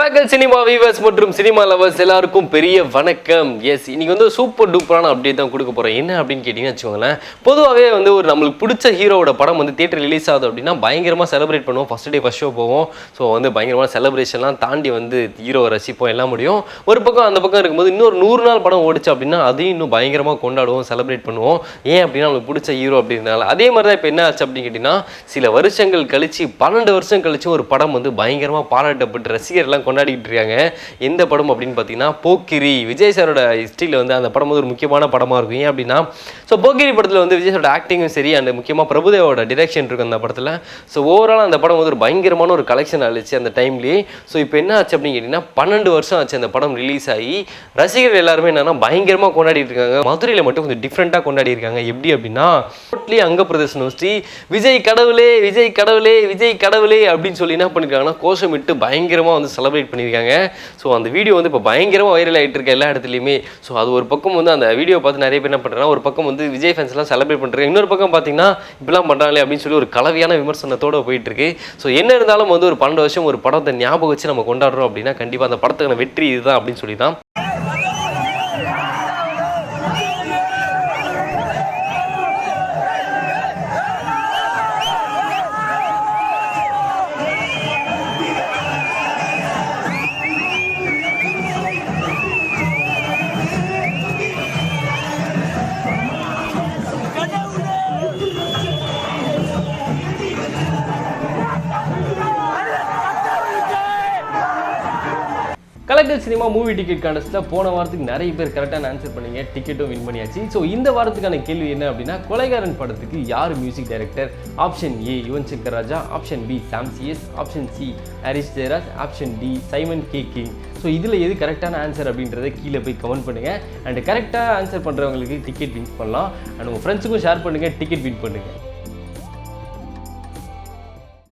வணக்கம் cinema viewers மற்றும் cinema lovers எல்லாருக்கும் பெரிய வணக்கம். எஸ் இன்னைக்கு வந்து சூப்பர் டூப்பரான அப்டேட் தான் கொடுக்க போகிறோம் என்ன அப்படின்னு கேட்டிங்கன்னா வச்சுக்கோங்களேன் பொதுவாகவே வந்து ஒரு நம்மளுக்கு பிடிச்ச ஹீரோவோட படம் வந்து தேட்டர் ரிலீஸ் ஆகுது அப்படின்னா பயங்கரமாக செலிப்ரேட் பண்ணுவோம். ஃபஸ்ட் டே ஃபஸ்ட் ஷோ போவோம். ஸோ வந்து பயங்கரமான செலிப்ரேஷன்லாம் தாண்டி வந்து ஹீரோவை ரசிப்போம். எல்லாம் முடியும். ஒரு பக்கம் அந்த பக்கம் இருக்கும்போது இன்னொரு நூறு நாள் படம் ஓடிச்சு அப்படின்னா அதையும் இன்னும் பயங்கரமாக கொண்டாடுவோம் செலிப்ரேட் பண்ணுவோம். ஏன் அப்படின்னா நம்மளுக்கு பிடிச்ச ஹீரோ அப்படின்றனால அதே மாதிரி தான் இப்போ என்ன ஆச்சு அப்படின்னு கேட்டிங்கன்னா சில வருஷங்கள் கழிச்சு பன்னெண்டு வருஷம் கழிச்சு ஒரு படம் வந்து பயங்கரமாக பாராட்டப்பட்டு ரசிகர்லாம் கொண்டாடிக்கிட்டு இருக்காங்க. எந்த படம் அப்படின்னு பார்த்தீங்கன்னா போக்கிரி. விஜய் சாரோட ஹிஸ்ட்ரியில் வந்து அந்த படம் வந்து ஒரு முக்கியமான படமாக இருக்கும். ஏன் அப்படின்னா ஸோ போக்கிரி படத்தில் வந்து விஜய் சாரோட ஆக்டிங்கும் சரி அந்த முக்கியமாக பிரபுதேவோட டிரெக்ஷன் இருக்கும் அந்த படத்தில். ஸோ ஓவரால் அந்த படம் வந்து ஒரு பயங்கரமான ஒரு கலெக்ஷன் ஆச்சு அந்த டைம்லேயே ஸோ இப்போ என்ன ஆச்சு அப்படின்னு கேட்டிங்கன்னா பன்னெண்டு வருஷம் ஆச்சு அந்த படம் ரிலீஸ் ஆகி. ரசிகர்கள் எல்லாருமே என்னன்னா பயங்கரமாக கொண்டாடிட்டு இருக்காங்க. மதுரையில் மட்டும் கொஞ்சம் டிஃப்ரெண்ட்டாக கொண்டாடி இருக்காங்க எப்படி அப்படின்னா டோட்லி அங்க ஸ்ரீ விஜய் கடவுளே விஜய் கடவுளே விஜய் கடவுளே அப்படின்னு சொல்லி என்ன பண்ணியிருக்காங்கன்னா கோஷமிட்டு பயங்கரமாக வந்து செலவு செலிப்ரேட் பண்ணியிருக்காங்க. ஸோ அந்த வீடியோ வந்து இப்போ பயங்கரமாக வைரல் ஆகிட்டு இருக்க எல்லா இடத்துலையுமே. ஸோ அது ஒரு பக்கம் வந்து அந்த வீடியோ பார்த்து நிறைய பேர் என்ன பண்ணுறாங்க ஒரு பக்கம் வந்து விஜய் ஃபேன்ஸ்லாம் செலிப்ரேட் பண்ணுறாங்க இன்னொரு பக்கம் பார்த்தீங்கன்னா இப்படிலாம் பண்ணுறாங்களே அப்படின்னு சொல்லி ஒரு கலவையான விமர்சனத்தோட போயிட்டுருக்கு ஸோ என்ன இருந்தாலும் வந்து ஒரு பன்னெண்டு வருஷம் ஒரு படத்தை ஞாபகம் வச்சு நம்ம கொண்டாடுறோம் அப்படின்னா கண்டிப்பாக அந்த படத்துக்கான வெற்றி இதுதான் அப்படின்னு சொல்லி தான் கலெக்டர் சினிமா மூவி டிக்கெட் கான்டெஸ்ட்டில் போன வாரத்துக்கு நிறைய பேர் கரெக்டான ஆன்சர் பண்ணீங்க. டிக்கெட்டும் வின் பண்ணியாச்சு. ஸோ இந்த வாரத்துக்கான கேள்வி என்ன அப்படின்னா கொலைகாரன் படத்துக்கு யார் music director option A Yuvan Shankar Raja option B Sam CS option C Harris Jayaraj option D Simon K King so இதில் எது கரெக்டான ஆன்சர் அப்படின்றத கீழே போய் கமெண்ட் பண்ணுங்கள் அண்ட் கரெக்டாக ஆன்சர் பண்ணுறவங்களுக்கு டிக்கெட் வின் பண்ணலாம். அண்ட் உங்கள் ஃப்ரெண்ட்ஸுக்கும் ஷேர் பண்ணுங்கள் டிக்கெட் வின் பண்ணுங்கள்